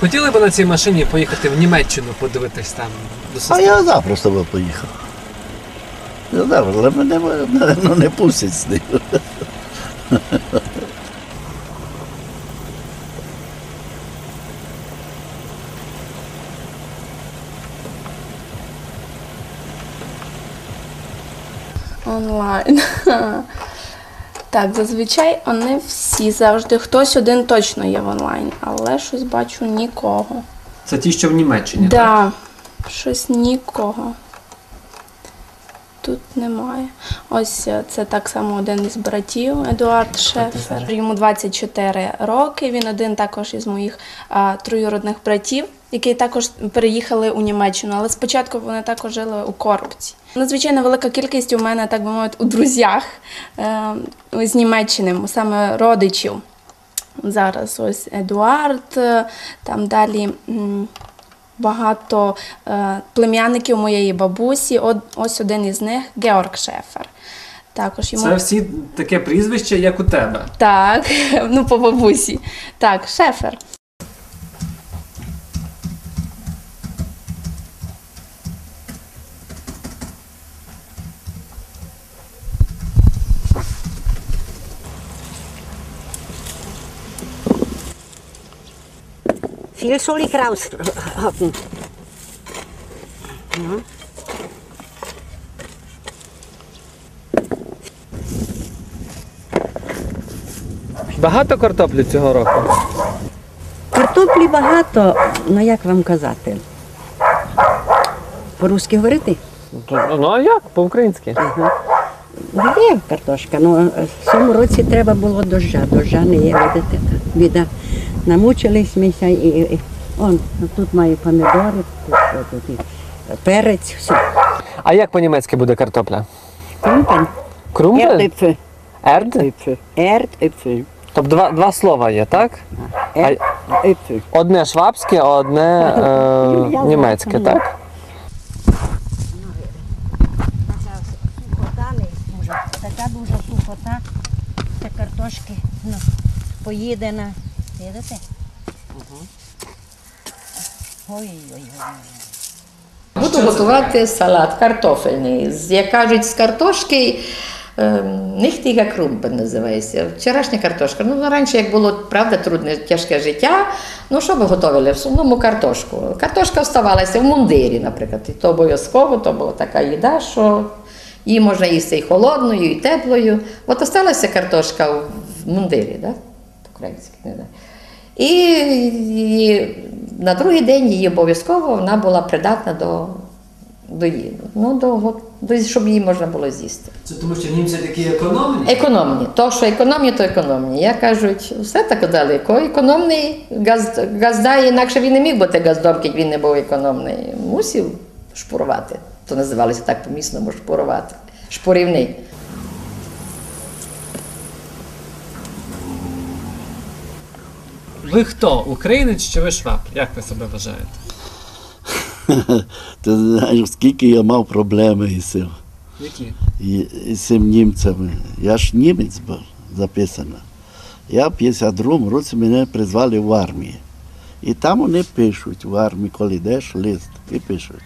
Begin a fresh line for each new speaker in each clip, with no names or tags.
Хотіли б на цій машині поїхати в Німеччину подивитись там до
А
сестри?
я запросто би поїхав. Я запросто, але мене напевно, не пустять з ним.
Онлайн. Так, зазвичай вони всі завжди. Хтось один точно є в онлайн, але щось бачу нікого.
Це ті, що в Німеччині. так?
Да, щось нікого. Тут немає. Ось е, це так само один із братів Едуард Шефер. Йому 24 роки. Він один також із моїх а, троюродних братів, які також переїхали у Німеччину. Але спочатку вони також жили у Коробці. Надзвичайно велика кількість у мене, так би мовити, у друзях е, з Німеччини, саме родичів. Зараз ось Едуард, е, там далі. багато е, племянників моєї бабусі. Ось один із них Георг Шефер. Також йому
Це всі таке прізвище, як у тебе.
так, ну по бабусі. Так, Шефер.
Viel soll ich raushocken?
Багато картоплі цього року.
Картоплі багато, ну як вам казати? По-русски говорити?
Ну а як? По-українськи.
Є картошка. Ну, в цьому році треба було дождя. Дождя не є, видите, біда. Намучились ми і, і он, тут має помідори, тут, тут і перець, все.
А як по-німецьки буде картопля?
Крумпен.
Крумпель?
Erdäpfel.
Ерд?
Äpfel. Erdäpfel.
Тобто два, два слова є, так?
Erdäpfel.
Одне швабське, а одне е, німецьке, так?
Сухота не може. Така дуже сухота. Це картошки ну, поїдена. Видите?
Буду готувати салат картофельний. Як кажуть, з картошки нихтіга крумпен називається. Вчорашня картошка. Ну, раніше, як було правда, трудне, тяжке життя, ну що ви готували? В основному картошку. Картошка вставалася в мундирі, наприклад. І то обов'язково, то була така їда, що її можна їсти і холодною, і теплою. От осталася картошка в в мундирі, да? по-українськи, не знаю. І, і на другий день її обов'язково вона була придатна до, до їди. Ну, до, до, щоб її можна було з'їсти.
Це тому, що німці такі економні?
Економні. То, що економні, то економні. Я кажуть, все так далеко. Економний газ, газда, інакше він не міг бути газдом, як він не був економний. Мусив шпурувати. То називалося так по-місному шпурувати. Шпурівний.
Ви хто? Українець чи ви шваб? Як ви себе вважаєте?
Ти знаєш, скільки я мав проблеми із цим,
Які?
із цим німцями. Я ж німець був записано. Я в 52 році мене призвали в армію. І там вони пишуть в армії, коли йдеш лист, і пишуть.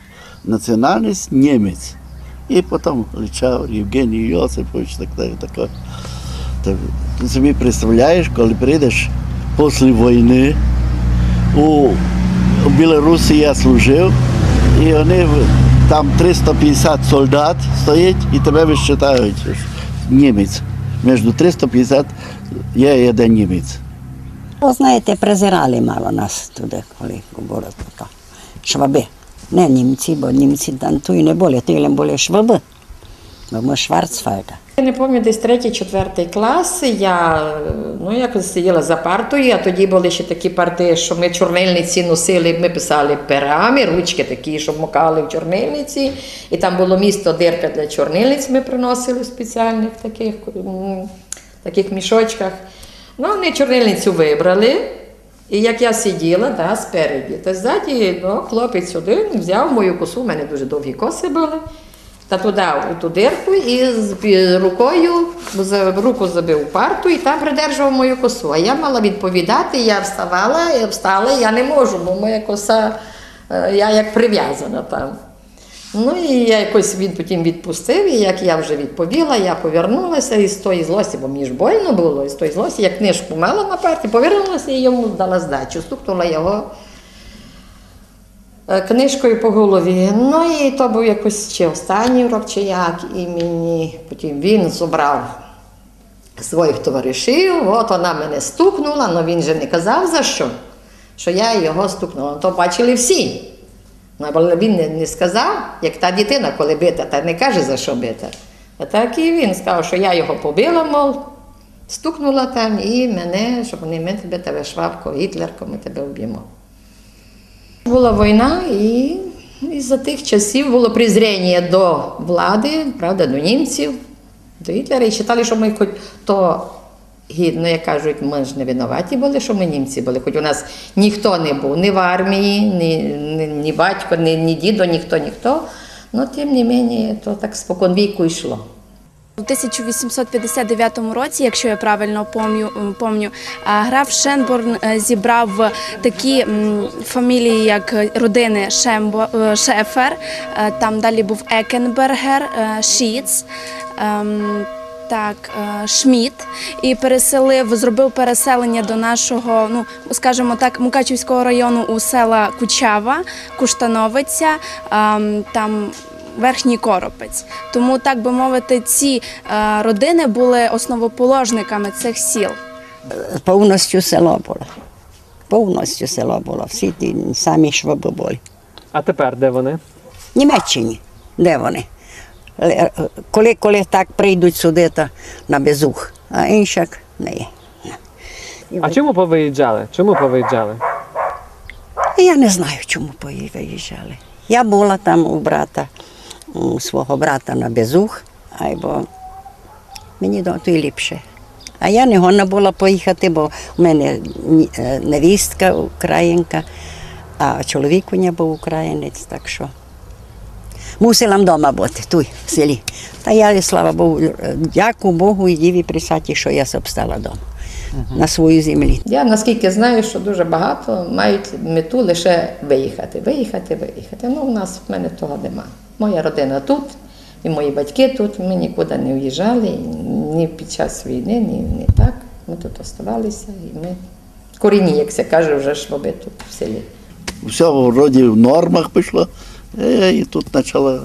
Національність німець. І потім личав Євгеній Йосипович, так далі, таке. Та Ти собі представляєш, коли прийдеш після війни, у, Білорусі я служив, і вони там 350 солдат стоять і тебе вищитають. Німець. Між 350 є один німець.
Ви знаєте, презирали мало нас туди, коли така. Шваби. Не німці, бо німці там ту і не були, то були шваби. Бо ми Шварцфальда.
Я не пам'ятаю, десь третій, четвертий клас. Я ну, якось сиділа за партою, а тоді були ще такі парти, що ми чорнильниці носили, ми писали перами, ручки такі, щоб мокали в чорнильниці. І там було місто дирка для чорнильниць, ми приносили в спеціальних таких, таких мішочках. Ну, вони чорнильницю вибрали. І як я сиділа да, спереді, то ззаді ну, хлопець один взяв мою косу, у мене дуже довгі коси були. Та туди у ту дирку і з рукою руку забив у парту і там придержував мою косу. А я мала відповідати, я вставала, я встала, я не можу, бо моя коса, е, я як прив'язана там. Ну і я якось він потім відпустив, і як я вже відповіла, я повернулася і з тої злості, бо мені ж больно було, і з тої злості, я книжку мала на парті, повернулася і йому дала здачу, стукнула його книжкою по голові. Ну і то був якось чи останній урок, чи як, і мені потім він зібрав своїх товаришів, от вона мене стукнула, але він же не казав за що, що я його стукнула. То бачили всі. Ну, але він не, сказав, як та дитина, коли бита, та не каже, за що бита. А так і він сказав, що я його побила, мов, стукнула там і мене, щоб не ми тебе, тебе швабко, Гітлерко, ми тебе вб'ємо. Була війна, і, і за тих часів було презріння до влади, правда, до німців, до Гітлера. І вважали, що ми хоч то гідно, як кажуть, ми ж не винуваті були, що ми німці були. Хоч у нас ніхто не був, ні в армії, ні, ні, ні батько, ні, ні дідо, ніхто, ніхто. Ну, тим не мені, то так спокон віку йшло.
У 1859 році, якщо я правильно помню граф Шенборн е, зібрав такі фамілії, як родини е, Шефер, е, там далі був Екенбергер, Шіц. ем, Так, Шміт і переселив, зробив переселення до нашого, ну скажімо так, Мукачівського району у села Кучава, Куштановиця, ем, там Верхній Коропець. Тому, так би мовити, ці е, родини були основоположниками цих сіл.
Повністю село було. Повністю село було. Всі ті самі шваби були.
А тепер де вони?
В Німеччині. Де вони? Коли, коли так прийдуть сюди, то на безух, а іншак не є.
А чому повиїжджали? Чому повиїжджали?
Я не знаю, чому пої- виїжджали. Я була там у брата, свого брата на безух, або мені до то й ліпше. А я не гonna була поїхати, бо в мене е, невістка українка, а чоловік у нього був українець, так що мусила вдома бути, тут, в селі. Та я, слава Богу, е, дякую Богу і Діві Присаті, що я обстала вдома на своїй землі.
Я наскільки знаю, що дуже багато мають мету лише виїхати, виїхати, виїхати. Ну, у нас в мене того нема. Моя родина тут, і мої батьки тут. Ми нікуди не в'їжджали, ні під час війни, ні, ні так. Ми тут оставалися і ми корінні, як се каже, вже шваби тут в селі.
Все вроді в нормах пішло, і тут почало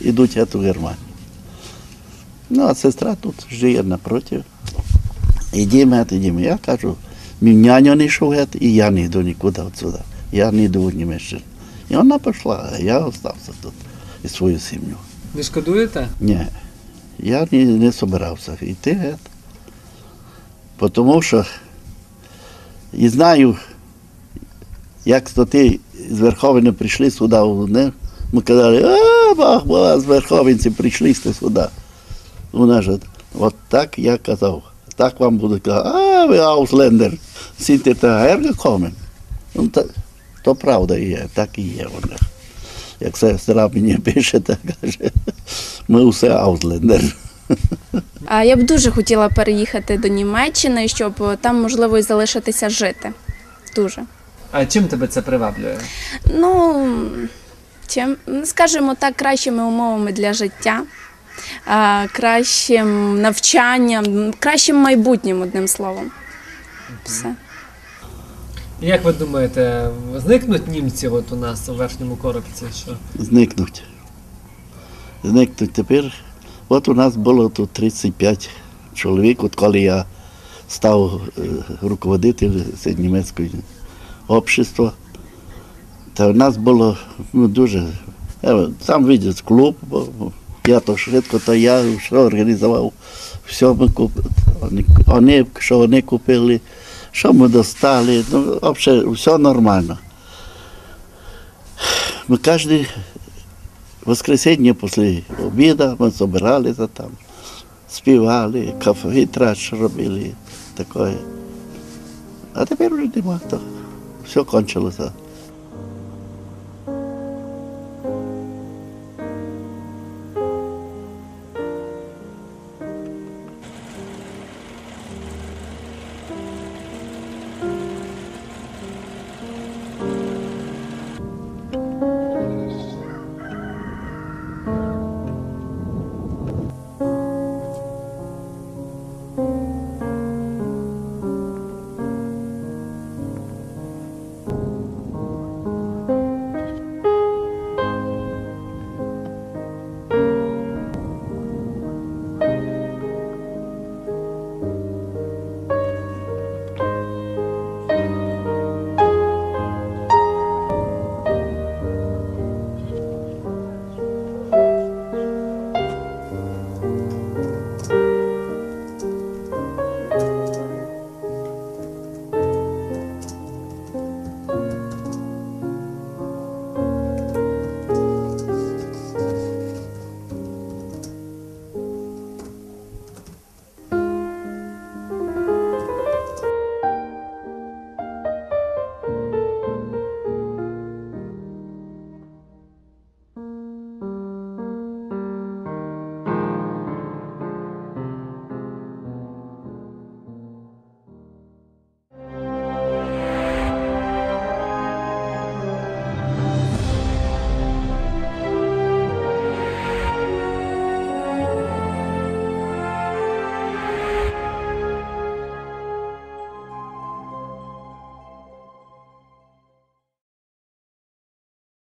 йдуть в Германію. Ну, а сестра тут живе напроти. Ідімо, геть, ідімо. Я кажу, мій няню не йшов геть, і я не йду нікуди відсюди. Я не йду в Німеччину. І вона пішла, а я залишився тут і свою сім'ю.
Не шкодуєте?
Ні, я не, не собирався йти геть. Тому що і знаю, як то ти з Верховини прийшли сюди, не? ми казали, а, бах, бах, з Верховинці прийшли сюди. Вона ж, от так я казав. Так вам буду казати, а ви ауслендер, сінте та герга Ну, та, то правда є, так і є вона. Як сестра мені пише, так каже, ми все ауслендер.
А я б дуже хотіла переїхати до Німеччини, щоб там можливо і залишитися жити. Дуже.
А чим тебе це приваблює?
Ну, чим, скажімо так, кращими умовами для життя, кращим навчанням, кращим майбутнім, одним словом. Все.
Як ви думаєте, зникнуть німці от у нас у верхньому коробці? Що?
зникнуть. Зникнуть тепер. От у нас було тут 35 чоловік, от коли я став е, руководителем цього німецького общества. Та в нас було ну, дуже. Сам видять клуб, бо я то швидко, то я все організував. Все ми купили. Вони, що вони купили, що ми достали. Ну, взагалі, все нормально. Ми кожен воскресенье после обіду ми збиралися там, співали, кафе трач робили, таке. А тепер вже нема. Все кончилося.